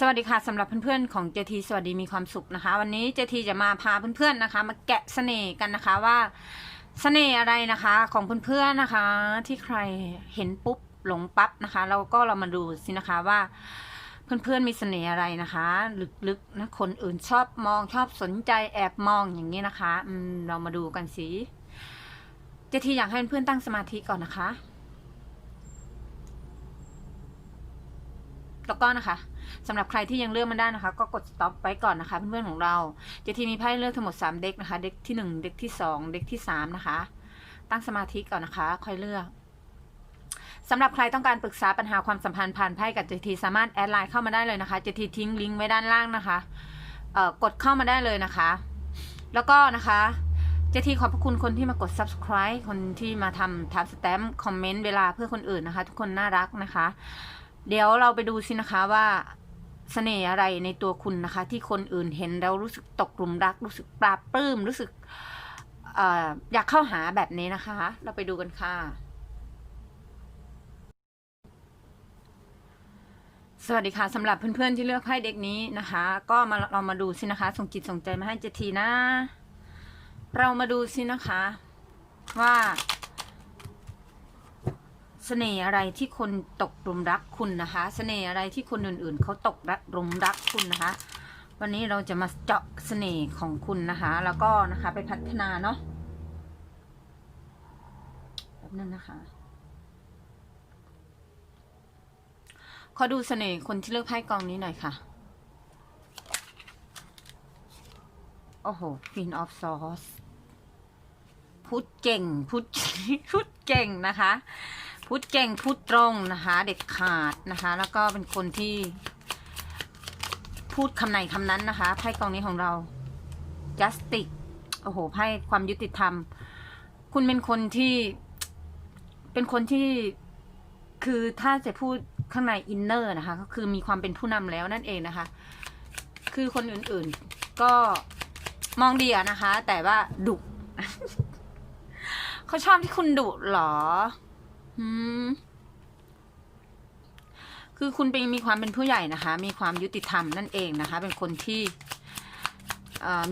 สวัสดีค่ะสำหรับเพื่อนๆของเจทีสวัสดีมีความสุขนะคะ วันนี้เจทีจะมาพาเพื่อนๆนะคะ มาแกะเสน่ห์กันนะคะว่าเสน่ห์อะไรนะคะ ของเพื่อนๆนะคะ ที่ใครเห็นปุ๊บหลงปั๊บนะคะ เราก็เรามาดูสินะคะว่า เพื่อนๆมีเสน่ห์อะไรนะคะลึกๆนะคนอื่นชอบมองชอบสนใจแอบมองอย่างนี้นะคะอืมเรามาดูกันสิเจทีอยากให้เพื่อนๆตั้งสมาธิก่อนนะคะ แล้วก็นะคะ สำหรับใครที่ยังเลือกมันได้นะคะ ก็กด stop ไว้ก่อนนะคะเพื่อนๆของเราเจทีมีไพ่เลือกทั้งหมด 3 เด็กนะคะ เด็กที่ 1 เด็กที่ 2 เด็กที่ 3 นะคะ ตั้งสมาธิก่อนนะคะ ค่อยเลือกสำหรับใครต้องการปรึกษาปัญหาความสัมพันธ์ผ่านไพ่กับเจทีสามารถแอดไลน์เข้ามาได้เลยนะคะเจทีทิ้งลิงก์ไว้ด้านล่างนะคะกดเข้ามาได้เลยนะคะ แล้วก็นะคะเจทีขอบพระคุณคนที่มากด subscribe คนที่มาทำทำสแตมป์คอมเมนต์เวลาเพื่อคนอื่นนะคะ ทุกคนน่ารักนะคะ เดี๋ยวเราไปดูสินะคะว่า เสน่ห์อะไรในตัวคุณนะคะ ที่คนอื่นเห็นแล้วรู้สึกตกหลุมรัก รู้สึกปลาบปลื้มรู้สึกอออยากเข้าหาแบบนี้นะคะ เราไปดูกันค่ะสวัสดีค่ะสำหรับเพื่อนๆที่เลือกไพ่เด็กนี้นะคะ ก็มาเรามาดูสินะคะ ส่งจิตส่งใจมาให้เจทีนะ เรามาดูสินะคะ ว่า เสน่ห์อะไรที่คนตกหลุมรักคุณนะคะ เสน่ห์อะไรที่คนอื่นๆ เขาตกรักหลุมรักคุณนะคะ วันนี้เราจะมาเจาะเสน่ห์ของคุณนะคะ แล้วก็นะคะไปพัฒนาเนาะแบบนั้นนะคะขอดูเสน่ห์คนที่เลือกไพ่กองนี้หน่อยค่ะ โอ้โห Queen of Swords พูดเก่ง พูดพูดเก่งนะคะ พูดเก่งพูดตรงนะคะ เด็ดขาดนะคะ แล้วก็เป็นคนที่พูดคำไหนคำนั้นนะคะไพ่กองนี้ของเรา justice โอ้โหไพ่ความยุติธรรม คุณเป็นคนที่ เป็นคนที่คือถ้าจะพูดข้างในอินเนอร์นะคะ ก็คือมีความเป็นผู้นำแล้วนั่นเองนะคะ คือคนอื่นๆก็มองดีอะนะคะ แต่ว่าดุเขาชอบที่คุณดุหรอ คือคุณเป็นมีความเป็นผู้ใหญ่นะคะ มีความยุติธรรมนั่นเองนะคะ เป็นคนที่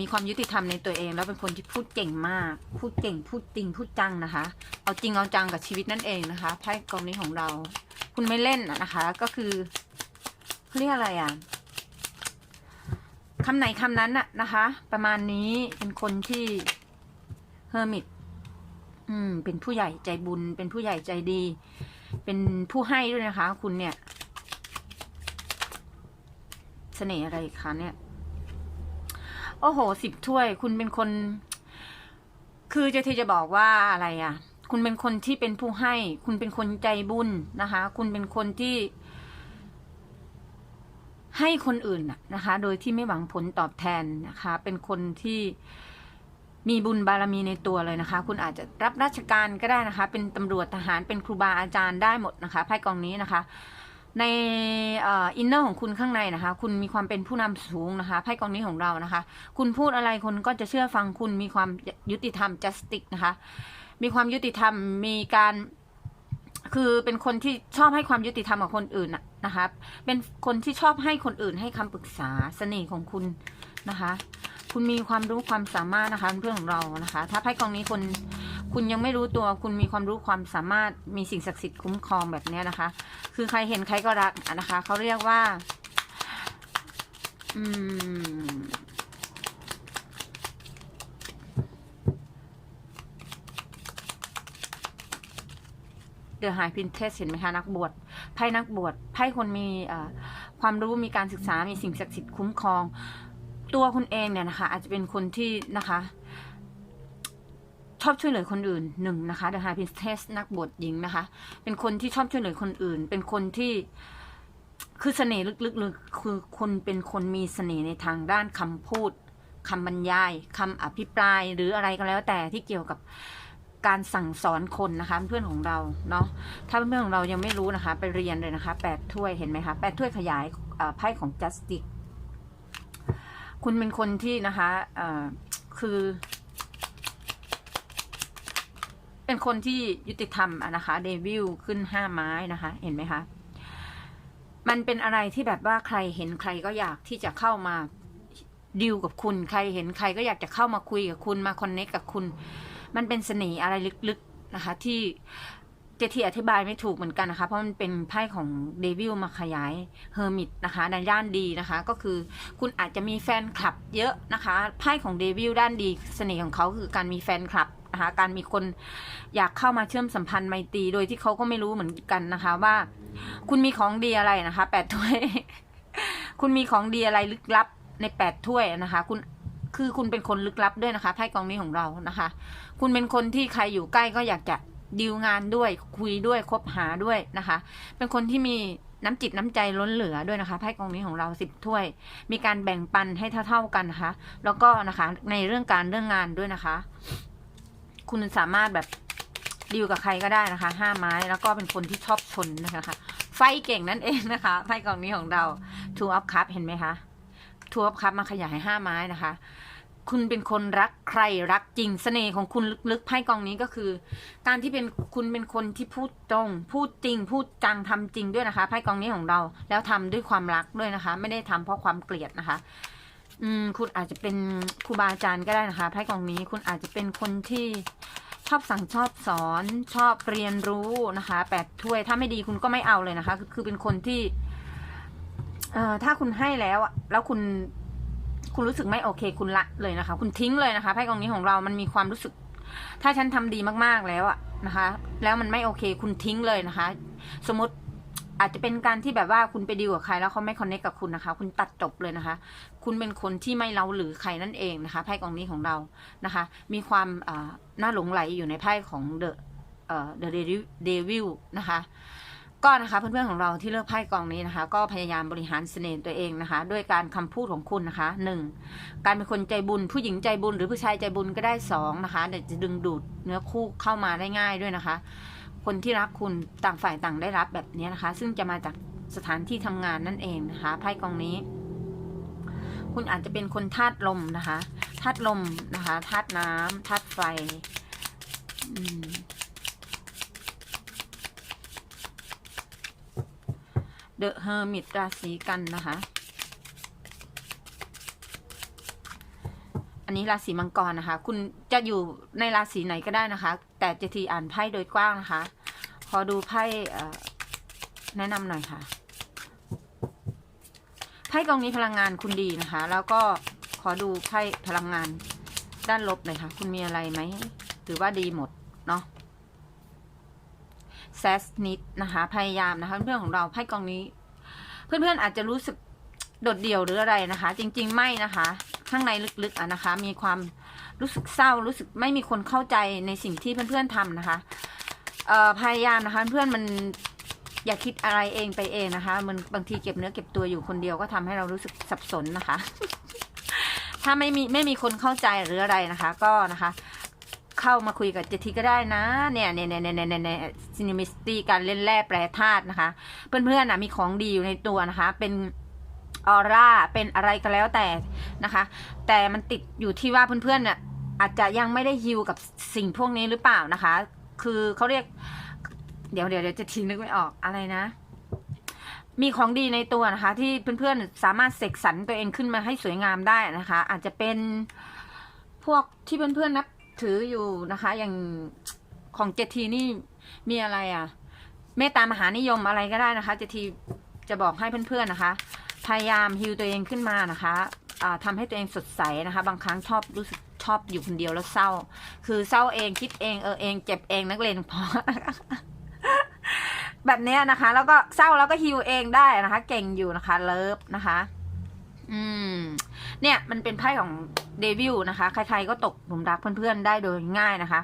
มีความยุติธรรมในตัวเอง แล้วเป็นคนที่พูดเก่งมาก พูดเก่ง พูดจริง พูดจังนะคะ เอาจริงเอาจังกับชีวิตนั่นเองนะคะ ไพ่กองนี้ของเรา คุณไม่เล่นนะคะ ก็คือเรียกอะไรอะคำไหนคำนั้นอะนะคะ ประมาณนี้เป็นคนที่เฮอร์มิต อืม เป็นผู้ใหญ่ใจบุญ เป็นผู้ใหญ่ใจดี เป็นผู้ให้ด้วยนะคะ คุณเนี่ยเสน่ห์อะไรคะเนี่ย โอ้โหสิบถ้วย คุณเป็นคน คือจะทีจะบอกว่าอะไรอะ่ะ คุณเป็นคนที่เป็นผู้ให้ คุณเป็นคนใจบุญนะคะ คุณเป็นคนที่ ให้คนอื่นน่ะนะคะ โดยที่ไม่หวังผลตอบแทนนะคะ เป็นคนที่ มีบุญบารมีในตัวเลยนะคะ คุณอาจจะรับราชการก็ได้นะคะ เป็นตำรวจทหารเป็นครูบาอาจารย์ได้หมดนะคะไพ่กองนี้นะคะ ในอินเนอร์ของคุณข้างในนะคะ คุณมีความเป็นผู้นำสูงนะคะไพ่กองนี้ของเรานะคะ คุณพูดอะไรคนก็จะเชื่อฟังคุณมีความยุติธรรม justice นะคะ มีความยุติธรรมมีการคือเป็นคนที่ชอบให้ความยุติธรรมกับคนอื่นนะนะคะ เป็นคนที่ชอบให้คนอื่นให้คำปรึกษาเสน่ห์ของคุณ นะคะ คุณมีความรู้ความสามารถนะคะเพื่อนของเรานะคะ ถ้าไพ่กองนี้คุณคุณยังไม่รู้ตัวคุณมีความรู้ความสามารถมีสิ่งศักดิ์สิทธิ์คุ้มครองแบบนี้นะคะ คือใครเห็นใครก็รักนะคะเขาเรียกว่า อืมเดอะไฮพินเทสเห็นไหมคะนักบวชไพ่นักบวชไพ่คนมีความรู้มีการศึกษามีสิ่งศักดิ์สิทธิ์คุ้มครอง ตัวคุณเองเนี่ยนะคะ อาจจะเป็นคนที่นะคะ ชอบช่วยเหลือคนอื่นหนึ่งนะคะ The High Priestess นักบวชหญิงนะคะ เป็นคนที่ชอบช่วยเหลือคนอื่น เป็นคนที่คือเสน่ห์ลึกๆเลยคือคนเป็นคนมีเสน่ห์ในทางด้านคำพูดคำบรรยายคำอภิปรายหรืออะไรก็แล้วแต่ที่เกี่ยวกับการสั่งสอนคนนะคะเพื่อนของเราเนาะถ้าเพื่อนของเรายังไม่รู้นะคะ ไปเรียนเลยนะคะแปดถ้วยเห็นไหมคะแปดถ้วยขยายไพ่ของ justice คุณเป็นคนที่นะคะเอ่อคือ เป็นคนที่ยุติธรรมนะคะเดวิลขึ้นห้าไม้นะคะ เห็นไหมคะ มันเป็นอะไรที่แบบว่าใครเห็นใครก็อยากที่จะเข้ามาดิวกับคุณใครเห็นใครก็อยากจะเข้ามาคุยกับคุณมาคอนเนคกับคุณ มันเป็นเสน่ห์อะไรลึกๆนะคะ ที่ เจทีอธิบายไม่ถูกเหมือนกันนะคะ เพราะมันเป็นไพ่ของเดวิลมาขยายเฮอร์มิตนะคะในด้านดีนะคะ ก็คือคุณอาจจะมีแฟนคลับเยอะนะคะไพ่ของเดวิลด้านดีเสน่ห์ของเขาคือการมีแฟนคลับนะคะการมีคนอยากเข้ามาเชื่อมสัมพันธ์ไมตรีโดยที่เขาก็ไม่รู้เหมือนกันนะคะ ว่า คุณมีของดีอะไรนะคะแปดถ้วย คุณมีของดีอะไรลึกลับในแปดถ้วยนะคะ คุณคือคุณเป็นคนลึกลับด้วยนะคะไพ่กองนี้ของเรานะคะ คุณเป็นคนที่ใครอยู่ใกล้ก็อยากจะ ดีลงานด้วยคุยด้วยคบหาด้วยนะคะ เป็นคนที่มีน้ำจิตน้ำใจล้นเหลือด้วยนะคะไพ่กองนี้ของเราสิบถ้วย มีการแบ่งปันให้เท่า ๆกันนะคะ แล้วก็นะคะในเรื่องการเรื่องงานด้วยนะคะ คุณสามารถแบบดีลกับใครก็ได้นะคะห้าไม้แล้วก็เป็นคนที่ชอบชนนะคะไฟเก่งนั่นเองนะคะไพ่กองนี้ของเรา two of cup เห็นไหมคะ two of cup มาขยายห้าไม้นะคะ คุณเป็นคนรักใครรักจริงเสน่ห์ของคุณลึกๆไพ่กองนี้ก็คือ การที่เป็นคุณเป็นคนที่พูดตรง พูดจริง พูดจังทำจริงด้วยนะคะไพ่กองนี้ของเรา แล้วทำด้วยความรักด้วยนะคะ ไม่ได้ทำเพราะความเกลียดนะคะ อืมคุณอาจจะเป็นครูบาอาจารย์ก็ได้นะคะไพ่กองนี้คุณอาจจะเป็นคนที่ชอบสั่งชอบสอนชอบเรียนรู้นะคะแปดถ้วยถ้าไม่ดีคุณก็ไม่เอาเลยนะคะ คือคือเป็นคนที่ เอ่อถ้าคุณให้แล้วอะแล้วคุณ คุณรู้สึกไม่โอเคคุณละเลยนะคะ คุณทิ้งเลยนะคะไพ่กองนี้ของเรามันมีความรู้สึก ถ้าฉันทำดีมากๆแล้วอะนะคะ แล้วมันไม่โอเคคุณทิ้งเลยนะคะ สมมติอาจจะเป็นการที่แบบว่าคุณไปดีลกับใครแล้วเขาไม่คอนเนคกับคุณนะคะ คุณตัดจบเลยนะคะ คุณเป็นคนที่ไม่เล้าหรือใครนั่นเองนะคะไพ่กองนี้ของเรานะคะ มีความน่าหลงไหลอยู่ในไพ่ของเดอะเดอะเดวิลนะคะ ก็นะคะเพื่อนๆของเราที่เลือกไพ่กองนี้นะคะ ก็พยายามบริหารเสน่ห์ตัวเองนะคะ ด้วยการคำพูดของคุณนะคะหนึ่งการเป็นคนใจบุญ ผู้หญิงใจบุญ หรือผู้ชายใจบุญก็ได้สองนะคะเดี๋ยวจะดึงดูดเนื้อคู่เข้ามาได้ง่ายด้วยนะคะ คนที่รักคุณต่างฝ่ายต่างได้รับแบบนี้นะคะ ซึ่งจะมาจากสถานที่ทำงานนั่นเองนะคะไพ่กองนี้ คุณอาจจะเป็นคนธาตุลมนะคะธาตุลมนะคะธาตุน้ำธาตุไฟอืม เดอะเฮอร์มิตราศีกันนะคะ อันนี้ราศีมังกรนะคะ คุณจะอยู่ในราศีไหนก็ได้นะคะ แต่เจทีอ่านไพ่โดยกว้างนะคะ ขอดูไพ่แนะนำหน่อยค่ะ ไพ่กองนี้พลังงานคุณดีนะคะ แล้วก็ขอดูไพ่พลังงานด้านลบหน่อยค่ะ คุณมีอะไรไหมหรือว่าดีหมด แซสนิดนะคะ พยายามนะคะเพื่อนๆของเราไพ่กองนี้ เพื่อนๆอาจจะรู้สึกโดดเดี่ยวหรืออะไรนะคะ จริง ๆ ไม่นะคะ ข้างในลึกๆอะนะคะ มีความรู้สึกเศร้า รู้สึกไม่มีคนเข้าใจในสิ่งที่เพื่อนๆทำนะคะเออพยายามนะคะ เพื่อนมันอย่าคิดอะไรเองไปเองนะคะ มันบางทีเก็บเนื้อเก็บตัวอยู่คนเดียวก็ทำให้เรารู้สึกสับสนนะคะ ถ้าไม่มีไม่มีคนเข้าใจหรืออะไรนะคะ ก็นะคะ เข้ามาคุยกับเจทีก็ได้นะเนี่ยเนี่ยเนี่ยเนี่ยเนี่ยเนี่ยซินิมิสตี้การเล่นแร่แปรธาตุนะคะ เพื่อนๆนะมีของดีอยู่ในตัวนะคะ เป็นออร่าเป็นอะไรก็แล้วแต่นะคะ แต่มันติดอยู่ที่ว่าเพื่อนๆเนี่ยอาจจะยังไม่ได้ฮิวกับสิ่งพวกนี้หรือเปล่านะคะ คือเขาเรียก เดี๋ยวเดี๋ยวเดี๋ยวจะทีนึกไม่ออกอะไรนะ มีของดีในตัวนะคะ ที่เพื่อนๆสามารถเสกสรรตัวเองขึ้นมาให้สวยงามได้นะคะ อาจจะเป็นพวกที่เพื่อนๆนับ ถืออยู่นะคะ อย่างของเจทีนี่มีอะไรอะ เมตตามหานิยมอะไรก็ได้นะคะ เจทีจะบอกให้เพื่อนๆนะคะ พยายามฮิวตัวเองขึ้นมานะคะอ่าทำให้ตัวเองสดใสนะคะ บางครั้งชอบรู้สึกชอบอยู่คนเดียวแล้วเศร้า คือเศร้าเองคิดเองเออเองเจ็บเองนักเลงพอแบบเนี้ยนะคะ แล้วก็เศร้าแล้วก็ฮิวเองได้นะคะ เก่งอยู่นะคะ เลิฟนะคะ อืม เนี่ยมันเป็นไพ่ของเดวิลนะคะ ใครๆก็ตกหลุมรักเพื่อนๆได้โดยง่ายนะคะ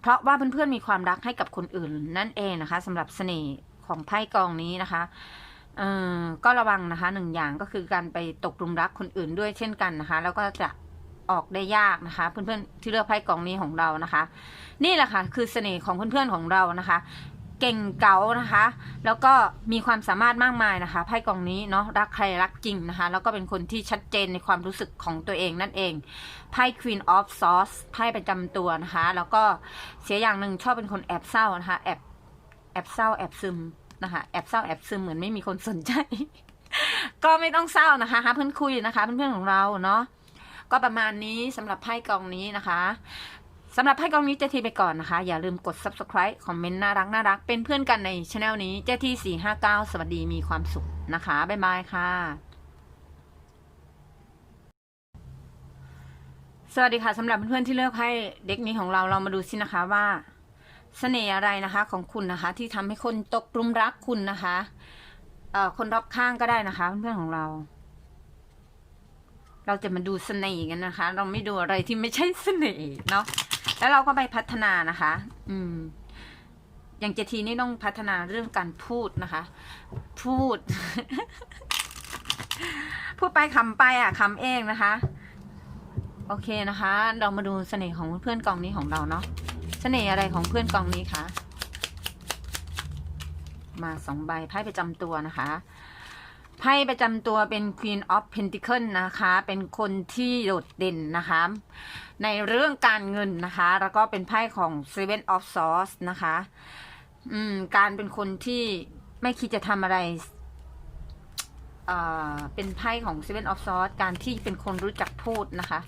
เพราะว่าเพื่อนๆมีความรักให้กับคนอื่นนั่นเองนะคะสำหรับเสน่ห์ของไพ่กองนี้นะคะเออก็ระวังนะคะหนึ่งอย่างก็คือการไปตกหลุมรักคนอื่นด้วยเช่นกันนะคะ แล้วก็จะออกได้ยากนะคะ เพื่อนๆที่เลือกไพ่กองนี้ของเรานะคะ นี่แหละค่ะคือเสน่ห์ของเพื่อนๆของเรานะคะ เก่งเก๋านะคะ แล้วก็มีความสามารถมากมายนะคะไพ่กองนี้เนาะรักใครรักจริงนะคะ แล้วก็เป็นคนที่ชัดเจนในความรู้สึกของตัวเองนั่นเองไพ่ Queen of Swords ไพ่ประจำตัวนะคะ แล้วก็เสียอย่างหนึ่งชอบเป็นคนแอบเศร้านะคะแอบแอบเศร้าแอบซึมนะคะแอบเศร้าแอบซึมเหมือนไม่มีคนสนใจ ก็ไม่ต้องเศร้านะคะหาเพื่อนคุยนะคะ เพื่อนๆของเราเนาะก็ประมาณนี้สำหรับไพ่กองนี้นะคะ สำหรับไพ่กองนี้เจทีไปก่อนนะคะ อย่าลืมกด subscribe คอมเมนต์น่ารักน่ารัก เป็นเพื่อนกันในช anel นี้เจทีสี่ห้าเก้าสวัสดีมีความสุขนะคะ บ๊ายบายค่ะ สวัสดีค่ะสำหรับเพื่อนๆที่เลือกไพ่เด็กนี้ของเราเรามาดูสินะคะว่าเสน่ห์อะไรนะคะของคุณนะคะ ที่ทำให้คนตกกลุ่มรักคุณนะคะเอ่อคนรอบข้างก็ได้นะคะ เพื่อนๆของเรา เราจะมาดูเสน่ห์กันนะคะ เราไม่ดูอะไรที่ไม่ใช่เสน่ห์เนาะ แล้วเราก็ไปพัฒนานะคะ อืม อย่างเจทีนี่ต้องพัฒนาเรื่องการพูดนะคะ พูด พูดไปคำไปอะคำเองนะคะ โอเคนะคะ เรามาดูเสน่ห์ของเพื่อนกองนี้ของเราเนาะ เสน่ห์อะไรของเพื่อนกองนี้คะ มาสองใบไพ่ประจำตัวนะคะไพ่ประจำตัวเป็น Queen of Pentacle นะคะ เป็นคนที่โดดเด่นนะคะ ในเรื่องการเงินนะคะ แล้วก็เป็นไพ่ของ Seven of Swords นะคะ อืม การเป็นคนที่ไม่คิดจะทำอะไรเอ่อเป็นไพ่ของ Seven of Swords การที่เป็นคนรู้จักพูดนะคะ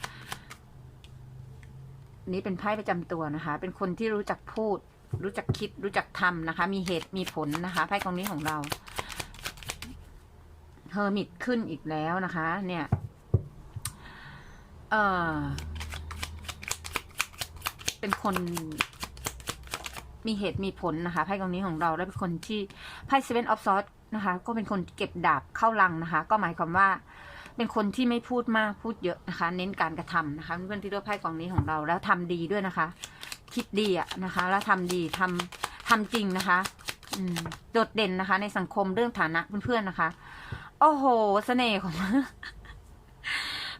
นี่เป็นไพ่ประจำตัวนะคะ เป็นคนที่รู้จักพูด รู้จักคิด รู้จักทำนะคะ มีเหตุ มีผลนะคะ ไพ่กองนี้ของเราเฮอร์มิตขึ้นอีกแล้วนะคะ เนี่ย เออ เป็นคนมีเหตุมีผลนะคะไพ่กองนี้ของเราแล้วเป็นคนที่ไพ่ Seven of s w o r d นะคะ ก็เป็นคนเก็บดาบเข้าลังนะคะ ก็หมายความว่า เป็นคนที่ไม่พูดมากพูดเยอะนะคะ เน้นการกระทำนะคะเพื่อนที่เลือกไพ่กองนี้ของเราแล้วทำดีด้วยนะคะ คิดดีอะนะคะ แล้วทำดีทำทำจริงนะคะโดดเด่นนะคะ ในสังคมเรื่องฐานะเพื่อนๆนะคะ โอ้โหเสน่ห์ของ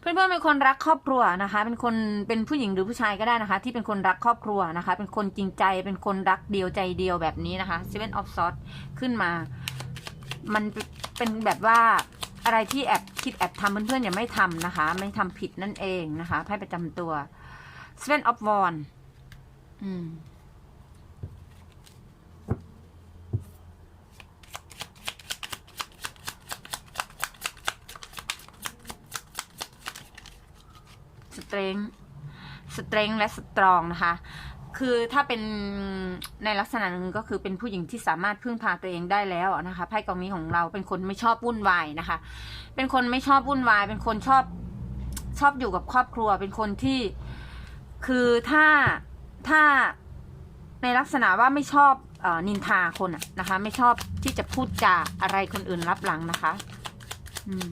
เพื่อนๆเป็นคนรักครอบครัวนะคะ เป็นคนเป็นผู้หญิงหรือผู้ชายก็ได้นะคะ ที่เป็นคนรักครอบครัวนะคะ เป็นคนจริงใจเป็นคนรักเดียวใจเดียวแบบนี้นะคะ Seven of s w o r d ขึ้นมา มันเป็นแบบว่าอะไรที่แอบคิดแอบทำเพื่อนๆอย่าไม่ทำนะคะ ไม่ทำผิดนั่นเองนะคะไพ่ประจำตัว Seven of w a n d อืม ตรงสเตรงและสตรองนะคะ คือถ้าเป็นในลักษณะหนึ่งก็คือเป็นผู้หญิงที่สามารถพึ่งพาตัวเองได้แล้วนะคะไพ่กองนี้ของเราเป็นคนไม่ชอบวุ่นวายนะคะ เป็นคนไม่ชอบวุ่นวาย เป็นคนชอบชอบอยู่กับครอบครัว เป็นคนที่คือถ้าถ้าในลักษณะว่าไม่ชอบอนินทาคนนะคะ ไม่ชอบที่จะพูดจาอะไรคนอื่นรับหลังนะคะ อืม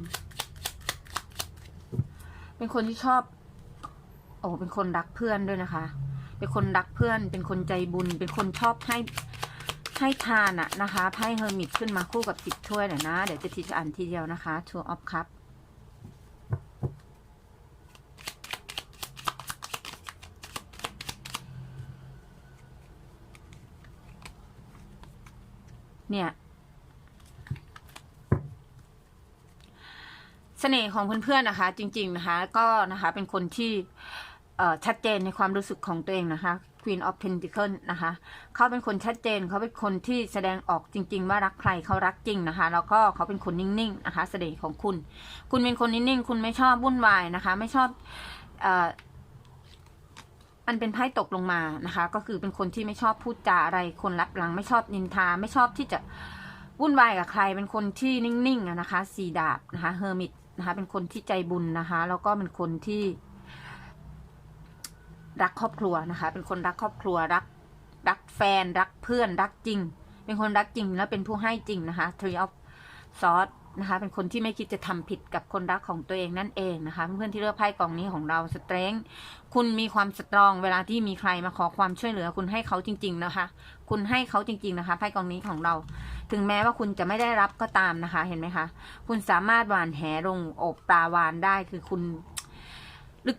เป็นคนที่ชอบ โอ้เป็นคนรักเพื่อนด้วยนะคะ เป็นคนรักเพื่อน เป็นคนใจบุญ เป็นคนชอบให้ให้ทานอะนะคะไพ่เฮอร์มิตขึ้นมาคู่กับสิบถ้วยเดี๋ยวนะ เดี๋ยวจะทีจะอ่านทีเดียวนะคะ Two of Cup เนี่ยเสน่ห์ของเพื่อนๆนะคะ จริง ๆนะคะ ก็นะคะเป็นคนที่ ชัดเจนในความรู้สึกของตัวเองนะคะ Queen of Pentacles นะคะ เขาเป็นคนชัดเจน เขาเป็นคนที่แสดงออกจริง ๆ ว่ารักใครเขารักจริงนะคะ แล้วก็เขาเป็นคนนิ่งๆนะคะ เสน่ห์ของคุณ คุณเป็นคนนิ่งๆ คุณไม่ชอบวุ่นวายนะคะ ไม่ชอบอ่อมันเป็นไพ่ตกลงมานะคะ ก็คือเป็นคนที่ไม่ชอบพูดจาอะไร คนรับหลัง ไม่ชอบนินทา ไม่ชอบที่จะวุ่นวายกับใคร เป็นคนที่นิ่งๆนะคะ สีดาบนะคะ เฮอร์มิตนะคะ เป็นคนที่ใจบุญนะคะ แล้วก็เป็นคนที่ รักครอบครัวนะคะ เป็นคนรักครอบครัวรักรักแฟนรักเพื่อนรักจริง เป็นคนรักจริงแล้วเป็นผู้ให้จริงนะคะ Tree of Swords นะคะ เป็นคนที่ไม่คิดจะทำผิดกับคนรักของตัวเองนั่นเองนะคะ เพื่อนที่เลือกไพ่กองนี้ของเราสเตรงคุณมีความสตรองเวลาที่มีใครมาขอความช่วยเหลือ คุณให้เขาจริง ๆนะคะ คุณให้เขาจริง ๆนะคะไพ่กองนี้ของเรา ถึงแม้ว่าคุณจะไม่ได้รับก็ตามนะคะ เห็นไหมคะ คุณสามารถหวานแหลงอบปลาวานได้คือคุณ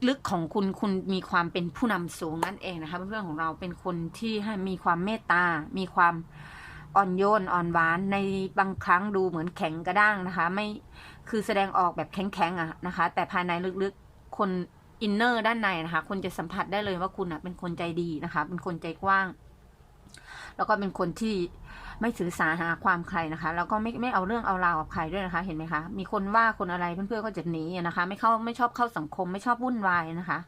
ลึกๆของคุณคุณมีความเป็นผู้นำสูงนั่นเองนะคะเพื่อนๆของเราเป็นคนที่ให้มีความเมตตา มีความอ่อนโยนอ่อนหวานในบางครั้งดูเหมือนแข็งกระด้างนะคะ ไม่คือแสดงออกแบบแข็งๆอะนะคะ แต่ภายในลึกๆคนอินเนอร์ด้านในนะคะคุณจะสัมผัสได้เลยว่าคุณอะเป็นคนใจดีนะคะ เป็นคนใจกว้าง แล้วก็เป็นคนที่ ไม่ถือสาหาความใครนะคะ แล้วก็ไม่ไม่เอาเรื่องเอาราวกับใครด้วยนะคะ เห็นไหมคะ มีคนว่าคนอะไรเพื่อนๆก็จะหนีนะคะ ไม่เข้าไม่ชอบเข้าสังคม ไม่ชอบวุ่นวายนะคะ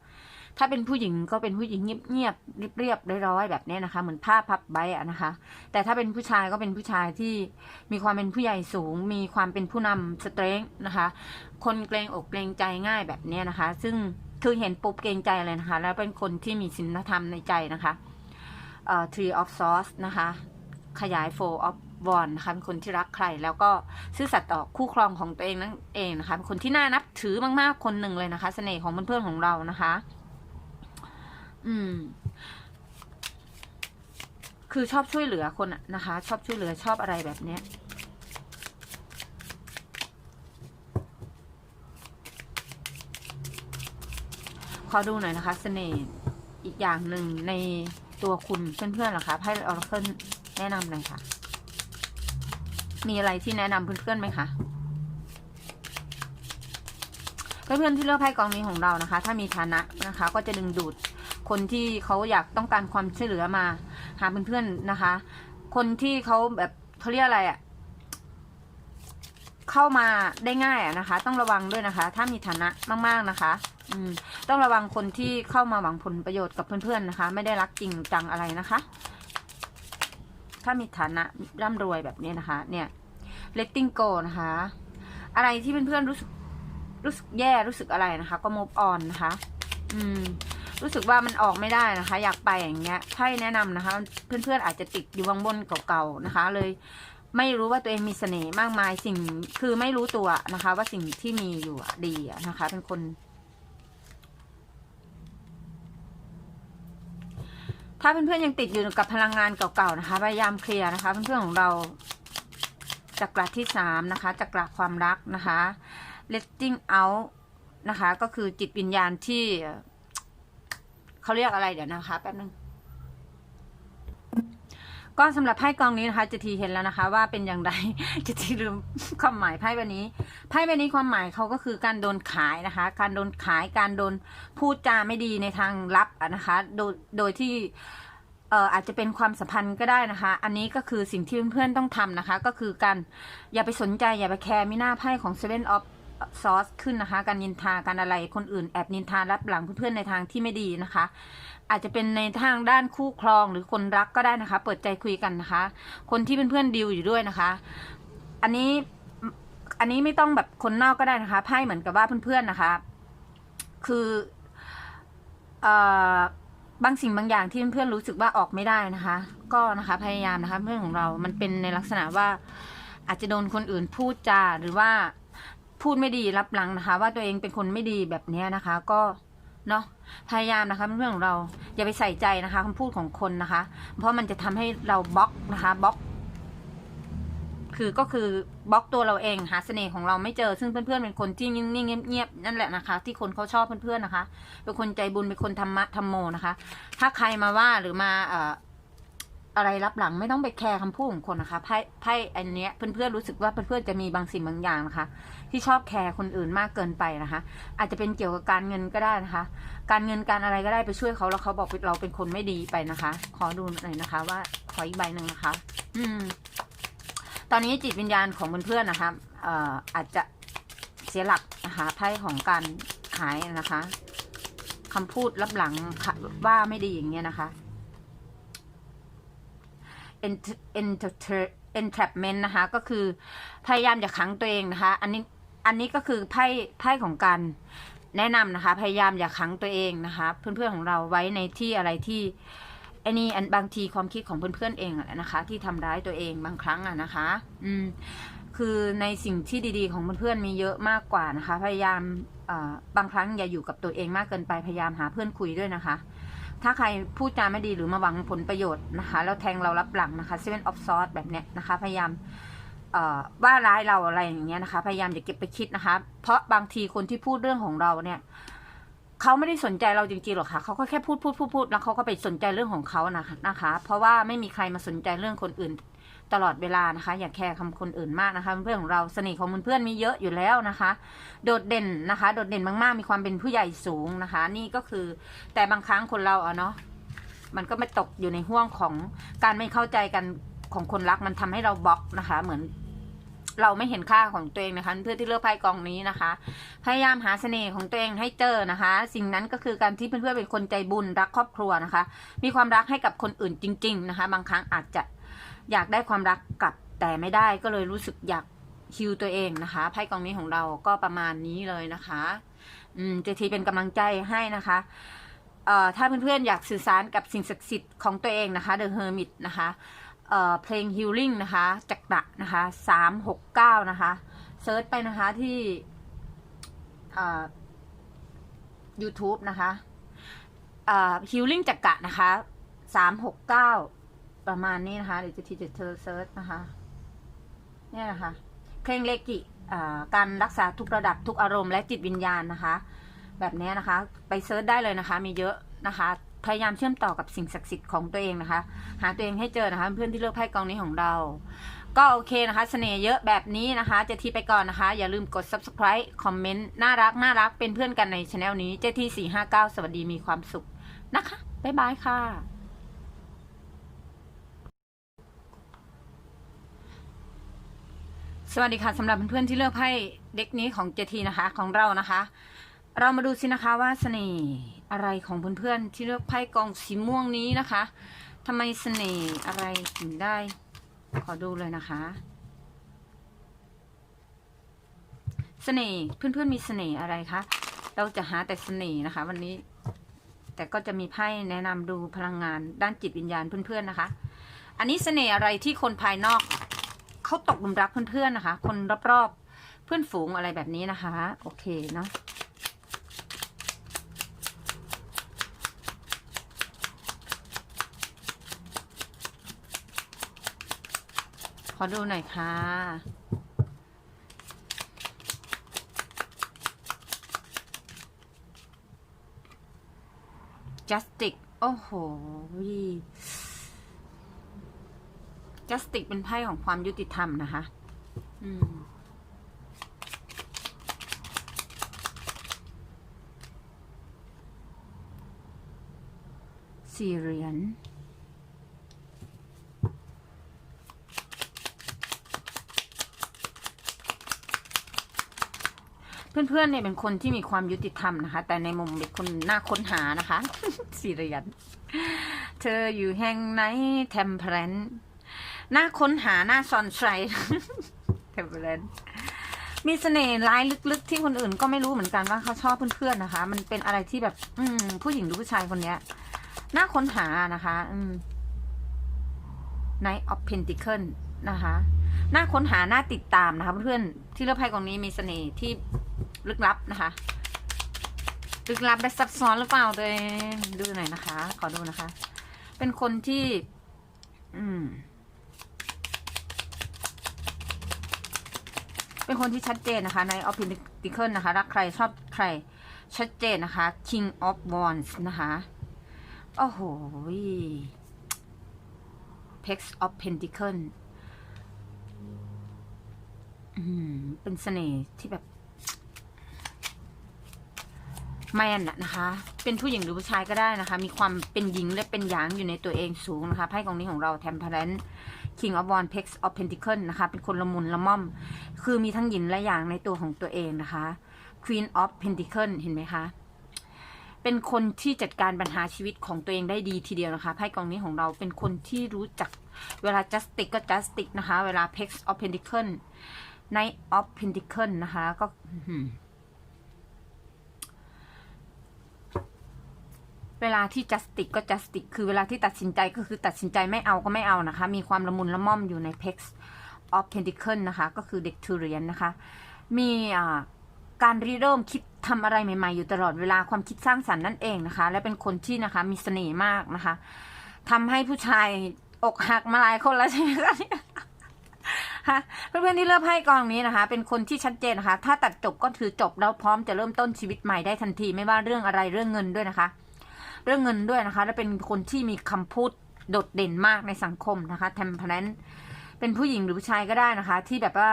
ถ้าเป็นผู้หญิงก็เป็นผู้หญิงเงียบๆเรียบๆร้อยๆแบบนี้นะคะ เหมือนผ้าพับใบอะนะคะ แต่ถ้าเป็นผู้ชายก็เป็นผู้ชายที่มีความเป็นผู้ใหญ่สูง มีความเป็นผู้นำสเตรงนะคะ คนเกรงอกเกรงใจง่ายแบบนี้นะคะ ซึ่งคือเห็นปุ๊บเกรงใจเลยนะคะ แล้วเป็นคนที่มีศีลธรรมในใจนะคะเอ่อ tree of swords นะคะ ขยาย four of w a n นะคะเป็นคนที่รักใคร แล้วก็ซื่อสัตย์ต่อคู่ครองของตัวเองนั่นเองนะคะเป็นคนที่น่านับถือมากๆคนหนึ่งเลยนะคะ เสน่ห์ของเพื่อนๆของเรานะคะ อืม คือชอบช่วยเหลือคนนะคะ ชอบช่วยเหลือชอบอะไรแบบเนี้ยขอดูหน่อยนะคะ เสน่ห์อีกอย่างหนึ่งในตัวคุณเพื่อนๆหรอคะให้ออร์เคิล แนะนำหน่อยค่ะ มีอะไรที่แนะนำเพื่อนๆไหมคะเพื่อนๆที่เลือกไพ่กองนี้ของเรานะคะ ถ้ามีฐานะนะคะ ก็จะดึงดูดคนที่เขาอยากต้องการความช่วยเหลือมา หาเพื่อนๆนะคะ คนที่เขาแบบเขาเรียกอะไรอะเข้ามาได้ง่ายอะนะคะ ต้องระวังด้วยนะคะ ถ้ามีฐานะมาก ๆนะคะ อืมต้องระวังคนที่เข้ามาหวังผลประโยชน์กับเพื่อนๆนะคะ ไม่ได้รักจริงจังอะไรนะคะ ถ้ามีฐานะร่ำรวยแบบนี้นะคะ เนี่ย letting go นะคะ อะไรที่เพื่อนๆรู้สึกรู้สึกแย่รู้สึกอะไรนะคะ ก็ move on นะคะ อืม รู้สึกว่ามันออกไม่ได้นะคะ อยากไปอย่างเงี้ยไพ่แนะนำนะคะ เพื่อนๆอาจจะติดอยู่บางบนเก่าๆนะคะ เลยไม่รู้ว่าตัวเองมีเสน่ห์มากมายสิ่งคือไม่รู้ตัวนะคะ ว่าสิ่งที่มีอยู่ดีนะคะ เป็นคน ถ้าเพื่อนๆยังติดอยู่กับพลังงานเก่าๆนะคะพยายามเคลียร์นะคะเพื่อนๆของเราจักระที่สามนะคะจักระความรักนะคะ letting out นะคะ ก็คือจิตวิญญาณที่เขาเรียกอะไรเดี๋ยวนะคะแป๊บนึง ก็สำหรับไพ่กองนี้นะคะจะทีเห็นแล้วนะคะ ว่าเป็นอย่างไรจะทีลืมความหมายไพ่ใบนี้ไพ่ใบนี้ความหมายเขาก็คือการโดนขายนะคะ การโดนขายการโดนพูดจาไม่ดีในทางลับนะคะ โดยโดยที่เอ่ออาจจะเป็นความสัมพันธ์ก็ได้นะคะ อันนี้ก็คือสิ่งที่เพื่อนๆต้องทำนะคะ ก็คือการอย่าไปสนใจอย่าไปแคร์มิหน้าไพ่ของ Seven of ซอสขึ้นนะคะ การนินทาการอะไรคนอื่นแอบนินทารับหลังเพื่อนๆในทางที่ไม่ดีนะคะ อาจจะเป็นในทางด้านคู่ครองหรือคนรักก็ได้นะคะ เปิดใจคุยกันนะคะ คนที่เป็นเพื่อนดิวอยู่ด้วยนะคะ อันนี้อันนี้ไม่ต้องแบบคนนอกก็ได้นะคะไพ่เหมือนกับว่าเพื่อนๆนะคะ คือเอ่อบางสิ่งบางอย่างที่เพื่อนๆรู้สึกว่าออกไม่ได้นะคะ ก็นะคะพยายามนะคะ เพื่อนของเรามันเป็นในลักษณะว่า อาจจะโดนคนอื่นพูดจาหรือว่าพูดไม่ดีรับหลังนะคะ ว่าตัวเองเป็นคนไม่ดีแบบนี้นะคะ ก็ เนาะพยายามนะคะเพื่อนของเราอย่าไปใส่ใจนะคะคำพูดของคนนะคะ เพราะมันจะทำให้เราบล็อกนะคะบล็อก คือก็คือบล็อกตัวเราเองหาเสน่ห์ของเราไม่เจอซึ่งเพื่อนๆเป็นคนที่นิ่งๆเงียบๆนั่นแหละนะคะ ที่คนเขาชอบเพื่อนๆนะคะเป็นคนใจบุญเป็นคนธรรมะธรรมโมนะคะ ถ้าใครมาว่าหรือมาเอ่ออะไรรับหลังไม่ต้องไปแคร์คำพูดของคนนะคะไพ่ไพ่อันเนี้ยเพื่อนๆรู้สึกว่าเพื่อนๆจะมีบางสิ่งบางอย่างนะคะ ที่ชอบแคร์คนอื่นมากเกินไปนะคะ อาจจะเป็นเกี่ยวกับการเงินก็ได้นะคะ การเงินการอะไรก็ได้ไปช่วยเขาแล้วเขาบอกเราเป็นคนไม่ดีไปนะคะ ขอดูหน่อยนะคะ ว่าขออีกใบหนึ่งนะคะ อืม ตอนนี้จิตวิญญาณของเพื่อนๆนะคะเอ่ออาจจะเสียหลักนะคะไพ่ของการขายนะคะคำพูดรับหลังค่ะว่าไม่ดีอย่างเงี้ยนะคะ ent- enter- entrapment นะคะ ก็คือพยายามอย่าขังตัวเองนะคะ อันนี้ อันนี้ก็คือไพ่ไพ่ของการแนะนำนะคะ พยายามอย่าขังตัวเองนะคะ เพื่อนๆของเราไว้ในที่อะไรที่ไอ้นี่อันบางทีความคิดของเพื่อนๆเองนะคะ ที่ทำร้ายตัวเองบางครั้งอะนะคะ อืมคือในสิ่งที่ดีๆ ของเพื่อนๆมีเยอะมากกว่านะคะ พยายามอ่อบางครั้งอย่าอยู่กับตัวเองมากเกินไปพยายามหาเพื่อนคุยด้วยนะคะ ถ้าใครพูดจาไม่ดีหรือมาหวังผลประโยชน์นะคะ แล้วแทงเรารับหลังนะคะ seven of swords แบบเนี้ยนะคะ พยายาม ว่าร้ายเราอะไรอย่างเงี้ยนะคะ พยายามอย่าเก็บไปคิดนะคะ เพราะบางทีคนที่พูดเรื่องของเราเนี่ยเขาไม่ได้สนใจเราจริงๆหรอกค่ะเขาก็แค่พูดพูดพูดพูดแล้วเขาก็ไปสนใจเรื่องของเขานะคะนะคะ เพราะว่าไม่มีใครมาสนใจเรื่องคนอื่นตลอดเวลานะคะ อย่าแคร์คำคนอื่นมากนะคะ เพื่อนของเราเสน่ห์ของเพื่อนมีเยอะอยู่แล้วนะคะ โดดเด่นนะคะ โดดเด่นมากๆ มีความเป็นผู้ใหญ่สูงนะคะ นี่ก็คือแต่บางครั้งคนเราอะเนาะมันก็ไม่ตกอยู่ในห่วงของการไม่เข้าใจกันของคนรักมันทำให้เราบล็อกนะคะ เหมือน เราไม่เห็นค่าของตัวเองนะคะเพื่อนที่เลือกไพ่กองนี้นะคะ พยายามหาเสน่ห์ของตัวเองให้เจอนะคะ สิ่งนั้นก็คือการที่เพื่อนๆเป็นคนใจบุญรักครอบครัวนะคะ มีความรักให้กับคนอื่นจริง ๆ นะคะ บางครั้งอาจจะอยากได้ความรักกลับแต่ไม่ได้ก็เลยรู้สึกอยากฮิวตัวเองนะคะไพ่กองนี้ของเราก็ประมาณนี้เลยนะคะ อืมเจทีเป็นกำลังใจให้นะคะเอ่อถ้าเพื่อนๆอยากสื่อสารกับสิ่งศักดิ์สิทธิ์ของตัวเองนะคะ The Hermit นะคะ เพลง Healing นะคะจักระนะคะสามหกเก้านะคะเซิร์ชไปนะคะที่ YouTube นะคะเอ่อ Healing จักระนะคะสามหกเก้าประมาณนี้นะคะเดี๋ยวจะทีจะเธอเซิร์ชนะคะ เนี่ยนะคะเพลงเลกิการรักษาทุกระดับทุกอารมณ์และจิตวิญญาณนะคะ แบบนี้นะคะ ไปเซิร์ชได้เลยนะคะ มีเยอะนะคะ พยายามเชื่อมต่อกับสิ่งศักดิ์สิทธิ์ของตัวเองนะคะ หาตัวเองให้เจอนะคะ เพื่อนที่เลือกไพ่กองนี้ของเรา ก็โอเคนะคะ เสน่ห์เยอะแบบนี้นะคะ เจทีไปก่อนนะคะ อย่าลืมกด subscribe คอมเมนต์น่ารักน่ารักเป็นเพื่อนกันในช anel นี้เจทีสี่ห้าเก้าสวัสดีมีความสุขนะคะ บ๊ายบายค่ะสวัสดีค่ะสำหรับเพื่อนๆที่เลือกไพ่เด็กนี้ของเจทีนะคะของเรานะคะ เรามาดูสินะคะว่าเสน่ห์ อะไรของเพื่อนๆที่เลือกไพ่กองสีม่วงนี้นะคะทำไมเสน่ห์อะไรถึงได้ ขอดูเลยนะคะเสน่ห์เพื่อนๆมีเสน่ห์อะไรคะ เราจะหาแต่เสน่ห์นะคะ วันนี้ แต่ก็จะมีไพ่แนะนำดูพลังงานด้านจิตวิญญาณเพื่อนๆนะคะ อันนี้เสน่ห์อะไรที่คนภายนอกเขาตกหลุมรักเพื่อนๆนะคะ คนรอบๆเพื่อนฝูงอะไรแบบนี้นะคะ โอเคเนาะ อดูหน่อยค่ะ justice โอ้โห justice เป็นไพ่ของความยุติธรรมนะคะ อืมสี่เหรียญ เพื่อนๆเนี่ยเป็นคนที่มีความยุติธรรมนะคะ แต่ในมุมเป็นคนน่าค้นหานะคะสี่เรียญเธออยู่แห่งไหนเทมเพลนน่าค้นหาน่าซอนไซเทมเพลนมีเสน่ห์ร้ายลึกๆ ที่คนอื่นก็ไม่รู้เหมือนกันว่าเขาชอบเพื่อนๆนะคะ มันเป็นอะไรที่แบบ อืม ผู้หญิงหรือผู้ชายคนเนี้ยน่าค้นหานะคะ อืม Knight of Pentacle นะคะ น่าค้นหา น่าติดตามนะคะเพื่อนๆที่เลือกไพ่กองนี้มีเสน่ห์ที่ ลึกลับนะคะ ลึกลับและซับซ้อนหรือเปล่าตัวเองดูหน่อยนะคะ ขอดูนะคะ เป็นคนที่ อืม เป็นคนที่ชัดเจนนะคะ ใน of Pentacle นะคะ รักใครชอบใคร ชัดเจนนะคะ King of Wands นะคะ โอ้โห Pex of Pentacle เป็นเสน่ห์ที่แบบ แมนะนะคะ เป็นผู้หญิงหรือผู้ชายก็ได้นะคะ มีความเป็นหญิงและเป็นหยางอยู่ในตัวเองสูงนะคะไพ่กองนี้ของเรา Temperance King of Wands Pex of Pentacle นะคะ เป็นคนละมุนละม่อม คือมีทั้งหยินและหยางในตัวของตัวเองนะคะ Queen of Pentacle เห็นไหมคะ เป็นคนที่จัดการปัญหาชีวิตของตัวเองได้ดีทีเดียวนะคะ ไพ่กองนี้ของเราเป็นคนที่รู้จักเวลา justice ก็ justice นะคะ เวลา pex of pentacle knight of pentacle นะคะ ก็อื้อหือ เวลาที่ justice ก็ justice คือเวลาที่ตัดสินใจก็คือตัดสินใจไม่เอาก็ไม่เอานะคะ มีความละมุนละม่อมอยู่ใน pex of pentacle นะคะ ก็คือเด็กทูเรียนนะคะ มีอ่าการริเริ่มคิดทำอะไรใหม่ ๆ อยู่ตลอดเวลาความคิดสร้างสรรค์นั่นเองนะคะ และเป็นคนที่นะคะมีเสน่ห์มากนะคะทำให้ผู้ชายอกหักมาหลายคนแล้วใช่ไหมคะเนี่ยฮะเพื่อนๆที่เลือกไพ่กองนี้นะคะ เป็นคนที่ชัดเจนนะคะ ถ้าตัดจบก็คือจบแล้วพร้อมจะเริ่มต้นชีวิตใหม่ได้ทันทีไม่ว่าเรื่องอะไรเรื่องเงินด้วยนะคะ เรื่องเงินด้วยนะคะ และเป็นคนที่มีคำพูดโดดเด่นมากในสังคมนะคะแทมเพลนเป็นผู้หญิงหรือผู้ชายก็ได้นะคะ ที่แบบว่า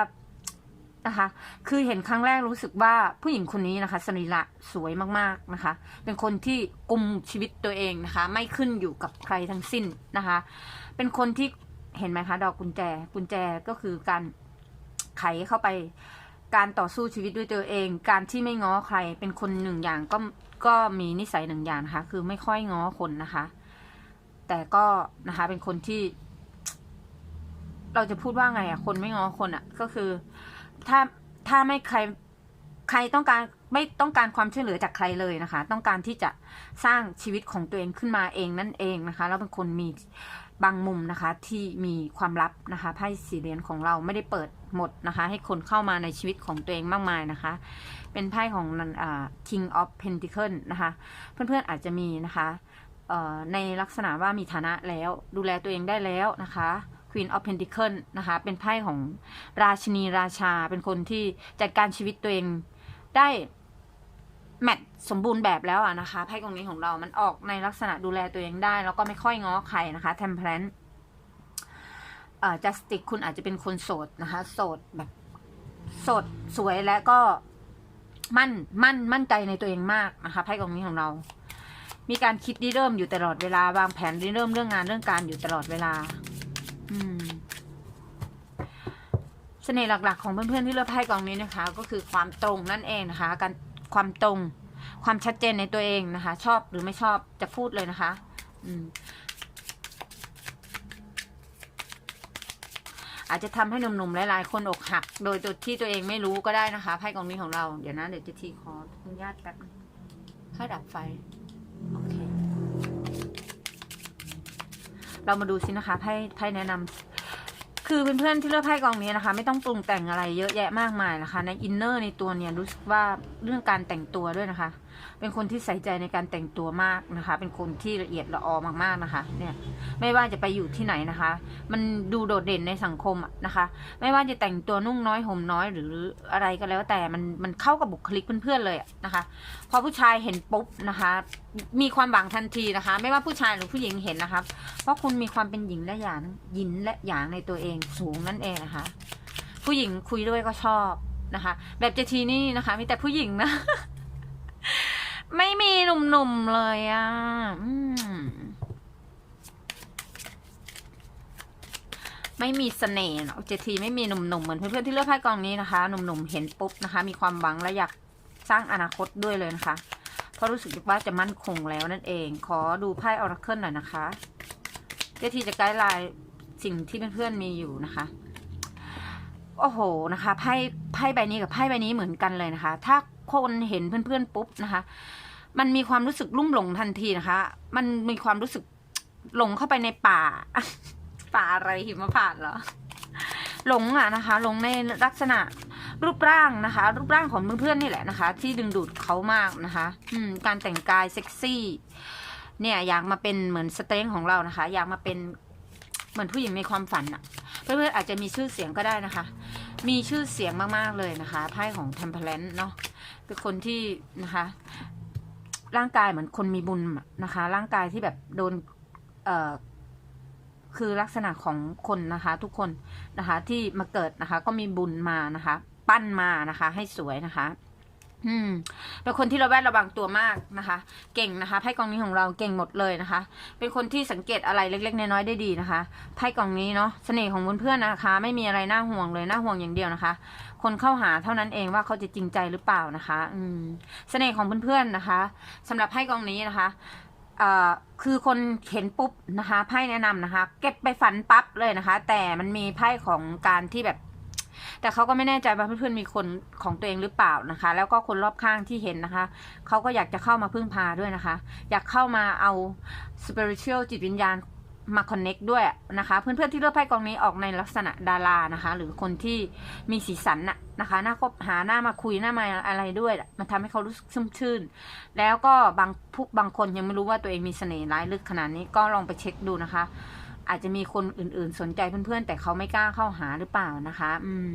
นะคะ คือเห็นครั้งแรกรู้สึกว่าผู้หญิงคนนี้นะคะสรีระสวยมากๆนะคะ เป็นคนที่กุมชีวิตตัวเองนะคะ ไม่ขึ้นอยู่กับใครทั้งสิ้นนะคะ เป็นคนที่เห็นไหมคะ ดอกกุญแจ กุญแจก็คือการไขเข้าไป การต่อสู้ชีวิตด้วยตัวเอง การที่ไม่ง้อใคร เป็นคนหนึ่งอย่างก็ ก็มีนิสัยหนึ่งอย่างนะคะ คือไม่ค่อยง้อคนนะคะ แต่ก็นะคะเป็นคนที่ เราจะพูดว่าไงอะคนไม่ง้อคนอะก็คือ ถ้าถ้าไม่ใครใครต้องการไม่ต้องการความช่วยเหลือจากใครเลยนะคะ ต้องการที่จะสร้างชีวิตของตัวเองขึ้นมาเองนั่นเองนะคะ แล้วเป็นคนมี บางมุมนะคะที่มีความลับนะคะไพ่สี่เหรียญของเราไม่ได้เปิดหมดนะคะ ให้คนเข้ามาในชีวิตของตัวเองมากมายนะคะ เป็นไพ่ของอ่า King of Pentacle นะคะ เพื่อนๆอาจจะมีนะคะในลักษณะว่ามีฐานะแล้วดูแลตัวเองได้แล้วนะคะ Queen of Pentacle นะคะ เป็นไพ่ของราชินีราชาเป็นคนที่จัดการชีวิตตัวเองได้ แมทสมบูรณ์แบบแล้วอะนะคะไพ่กองนี้ของเรา มันออกในลักษณะดูแลตัวเองได้ แล้วก็ไม่ค่อยง้อใครนะคะ Temperance เอ่อ Justice คุณอาจจะเป็นคนโสดนะคะ โสดแบบ โสดสวยและก็มั่นมั่นมั่นใจในตัวเองมากนะคะไพ่กองนี้ของเรา มีการคิดริเริ่มอยู่ตลอดเวลาวางแผนริเริ่มเรื่องงานเรื่องการอยู่ตลอดเวลา อืมเสน่ห์หลัก ๆ ของเพื่อนๆที่เลือกไพ่กองนี้นะคะ ก็คือความตรงนั่นเองนะคะ การ ความตรง ความชัดเจนในตัวเองนะคะ ชอบหรือไม่ชอบจะพูดเลยนะคะอืมอาจจะทำให้หนุ่มๆหลายๆคนอกหัก โดยตัวที่ตัวเองไม่รู้ก็ได้นะคะไพ่กองนี้ของเราเดี๋ยวนะเดี๋ยวจะทีขออนุญาตแป๊บค่อยดับไฟโอเคเรามาดูสินะคะไพ่ไพ่แนะนำ คือเพื่อนๆที่เลือกไพ่กองนี้นะคะ ไม่ต้องปรุงแต่งอะไรเยอะแยะมากมายนะคะ ในอินเนอร์ในตัวเนี่ยรู้สึกว่าเรื่องการแต่งตัวด้วยนะคะ เป็นคนที่ใส่ใจในการแต่งตัวมากนะคะ เป็นคนที่ละเอียดละออมากๆนะคะ เนี่ยไม่ว่าจะไปอยู่ที่ไหนนะคะ มันดูโดดเด่นในสังคมอะนะคะ ไม่ว่าจะแต่งตัวนุ่งน้อยห่มน้อยหรืออะไรก็แล้วแต่มันมันเข้ากับบุคลิกเพื่อนๆเลยนะคะ พอผู้ชายเห็นปุ๊บนะคะ มีความหวังทันทีนะคะ ไม่ว่าผู้ชายหรือผู้หญิงเห็นนะคะเพราะคุณมีความเป็นหญิงและหยางหยินและหยางในตัวเองสูงนั่นเองนะคะ ผู้หญิงคุยด้วยก็ชอบนะคะ แบบเจทีนี่นะคะ มีแต่ผู้หญิงนะ ไม่มีหนุ่มๆเลยอะไม่มีเสน่ห์เจทีไม่มีหนุ่มๆเหมือนเพื่อนๆที่เลือกไพ่กองนี้นะคะ หนุ่มๆเห็นปุ๊บนะคะ มีความหวังและอยากสร้างอนาคตด้วยเลยนะคะ เพราะรู้สึกว่าจะมั่นคงแล้วนั่นเอง ขอดูไพ่ออราเคิลหน่อยนะคะ เจทีจะไกด์ไลน์สิ่งที่เพื่อนๆมีอยู่นะคะโอ้โหนะคะไพ่ไพ่ใบนี้กับไพ่ใบนี้เหมือนกันเลยนะคะ ถ้าคนเห็นเพื่อนๆปุ๊บนะคะ มันมีความรู้สึกลุ่มหลงทันทีนะคะ มันมีความรู้สึกหลงเข้าไปในป่า ป่าอะไรหิมพานเหรอ หลงอะนะคะ หลงในลักษณะรูปร่างนะคะ รูปร่างของเพื่อนๆนี่แหละนะคะ ที่ดึงดูดเขามากนะคะ อืม การแต่งกายเซ็กซี่ เนี่ย อยากมาเป็นเหมือนสเต็งของเรานะคะ อยากมาเป็นเหมือนผู้หญิงในความฝันอะเพื่อนๆอาจจะมีชื่อเสียงก็ได้นะคะ มีชื่อเสียงมากๆเลยนะคะไพ่ของ Temperance เนาะเป็นคนที่นะคะ ร่างกายเหมือนคนมีบุญนะคะ ร่างกายที่แบบโดน เอ่อ คือลักษณะของคนนะคะ ทุกคนนะคะ ที่มาเกิดนะคะ ก็มีบุญมานะคะ ปั้นมานะคะ ให้สวยนะคะ อืมเป็นคนที่ระแวดระวังตัวมากนะคะ เก่งนะคะไพ่กองนี้ของเราเก่งหมดเลยนะคะ เป็นคนที่สังเกตอะไรเล็ก ๆ น้อยๆได้ดีนะคะไพ่กองนี้เนาะเสน่ห์ของเพื่อนๆนะคะ ไม่มีอะไรน่าห่วงเลยน่าห่วงอย่างเดียวนะคะ คนเข้าหาเท่านั้นเองว่าเขาจะจริงใจหรือเปล่านะคะ อืมเสน่ห์ของเพื่อนๆนะคะสำหรับไพ่กองนี้นะคะคือคนเห็นปุ๊บนะคะไพ่แนะนำนะคะ เก็บไปฝันปั๊บเลยนะคะ แต่มันมีไพ่ของการที่แบบ แต่เขาก็ไม่แน่ใจว่าเพื่อนๆมีคนของตัวเองหรือเปล่านะคะ แล้วก็คนรอบข้างที่เห็นนะคะเขาก็อยากจะเข้ามาพึ่งพาด้วยนะคะ อยากเข้ามาเอา spiritual จิตวิญญาณ มา connect ด้วยนะคะ เพื่อนๆที่เลือกไพ่กองนี้ออกในลักษณะดารานะคะ หรือคนที่มีสีสันน่ะนะคะหน้าคบหาหน้ามาคุยหน้ามาอะไรด้วย มันทำให้เขารู้สึกชุ่มชื่น แล้วก็บางผู้บางคนยังไม่รู้ว่าตัวเองมีเสน่ห์ร้ายลึกขนาดนี้ก็ลองไปเช็คดูนะคะ อาจจะมีคนอื่นๆ สนใจเพื่อนๆ แต่เขาไม่กล้าเข้าหาหรือเปล่านะคะ อืม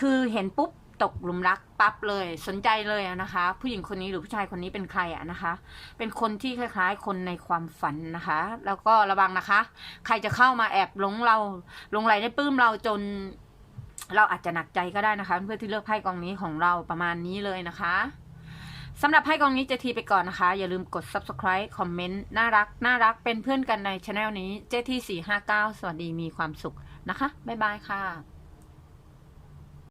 คือเห็นปุ๊บ ตกหลุมรักปั๊บเลยสนใจเลยนะคะ ผู้หญิงคนนี้หรือผู้ชายคนนี้เป็นใครอะนะคะ เป็นคนที่คล้ายๆ คนในความฝันนะคะ แล้วก็ระวังนะคะ ใครจะเข้ามาแอบหลงเราหลงไหลในปลื้มเราจน เราอาจจะหนักใจก็ได้นะคะ เพื่อที่เลือกไพ่กองนี้ของเราประมาณนี้เลยนะคะสำหรับให้กองนี้เจทีไปก่อนนะคะ อย่าลืมกด subscribe คอมเมนต์น่ารักน่ารักเป็นเพื่อนกันในช anel นี้เจที459 สวัสดีมีความสุขนะคะ บ๊ายบายค่ะ